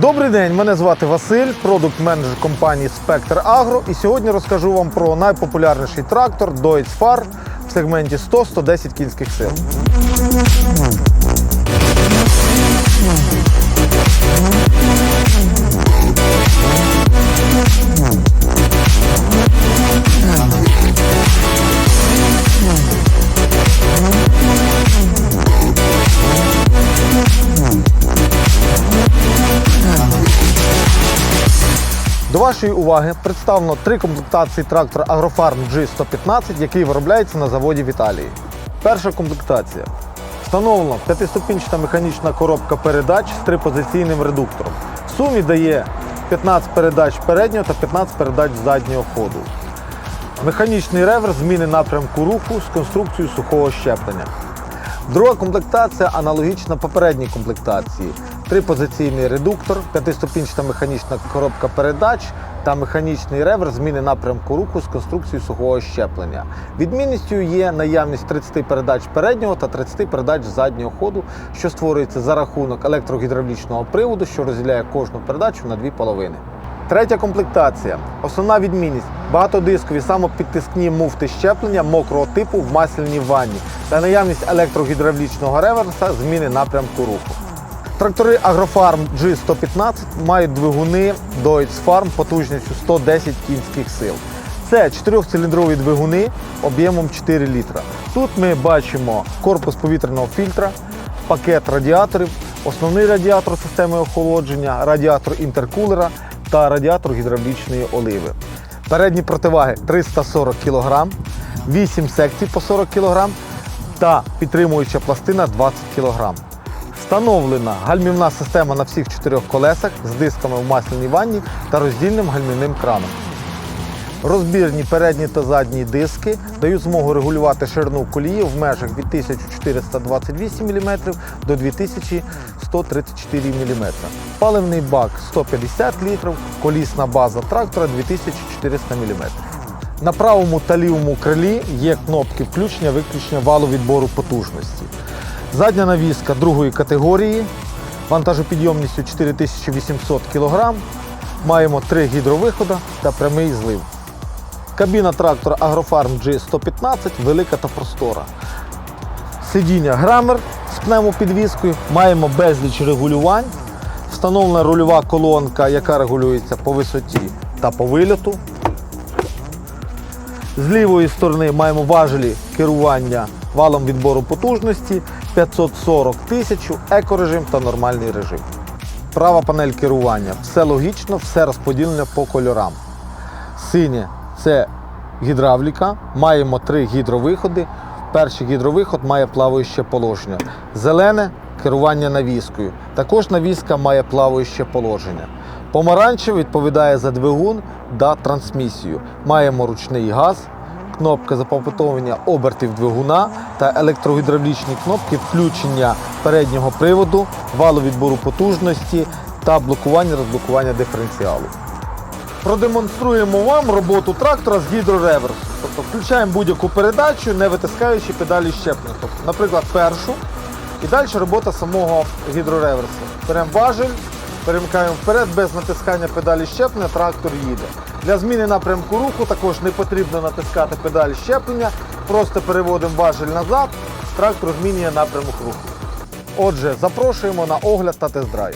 Добрий день, мене звати Василь, продукт-менеджер компанії Spectre Agro. І сьогодні розкажу вам про найпопулярніший трактор Deutz Fahr в сегменті 100-110 кінських сил. До вашої уваги представлено три комплектації трактора Agrofarm G115, який виробляється на заводі в Італії. Перша комплектація. Встановлена п'ятиступінчата механічна коробка передач з трипозиційним редуктором. В сумі дає 15 передач переднього та 15 передач заднього ходу. Механічний реверс зміни напрямку руху з конструкцією сухого щеплення. Друга комплектація аналогічна попередній комплектації. Трипозиційний редуктор, п'ятиступінчата механічна коробка передач та механічний реверс зміни напрямку руху з конструкцією сухого щеплення. Відмінністю є наявність 30 передач переднього та 30 передач заднього ходу, що створюється за рахунок електрогідравлічного приводу, що розділяє кожну передачу на дві половини. Третя комплектація. Основна відмінність багатодискові самопідтискні муфти щеплення мокрого типу в масляній ванні та наявність електрогідравлічного реверса зміни напрямку руху. Трактори Agrofarm G115 мають двигуни Deutz Farm потужністю 110 кінських сил. Це 4-циліндрові двигуни об'ємом 4 літра. Тут ми бачимо корпус повітряного фільтра, пакет радіаторів, основний радіатор системи охолодження, радіатор інтеркулера та радіатор гідравлічної оливи. Передні противаги 340 кг, 8 секцій по 40 кг та підтримуюча пластина 20 кг. Встановлена гальмівна система на всіх чотирьох колесах з дисками в масляній ванні та роздільним гальмівним краном. Розбірні передні та задні диски дають змогу регулювати ширину колії в межах від 1428 мм до 2134 мм. Паливний бак 150 літрів, колісна база трактора 2400 мм. На правому та лівому крилі є кнопки включення-виключення валу відбору потужності. Задня навіска другої категорії, вантажопідйомністю 4800 кг. Маємо три гідровиходи та прямий злив. Кабіна трактора Agrofarm G115 велика та простора. Сидіння грамер з пневмопідвіскою. Маємо безліч регулювань. Встановлена рульова колонка, яка регулюється по висоті та по вильоту. З лівої сторони маємо важелі керування валом відбору потужності 540 тисяч, екорежим та нормальний режим. Права панель керування. Все логічно, все розподілено по кольорам. Синє це гідравліка. Маємо три гідровиходи. Перший гідровиход має плаваюче положення. Зелене керування навіскою. Також навіска має плаваюче положення. Помаранчевий відповідає за двигун та трансмісію. Маємо ручний газ, кнопка запам'ятовування обертів двигуна та електрогідравлічні кнопки включення переднього приводу, валу відбору потужності та блокування розблокування диференціалу. Продемонструємо вам роботу трактора з гідрореверсу. Тобто включаємо будь-яку передачу, не витискаючи педалі щеплення. Тобто, наприклад, першу і далі робота самого гідрореверсу. Беремо важель, перемикаємо вперед, без натискання педалі щеплення, трактор їде. Для зміни напрямку руху також не потрібно натискати педалі щеплення, просто переводимо важель назад, трактор змінює напрямок руху. Отже, запрошуємо на огляд та тест-драйв.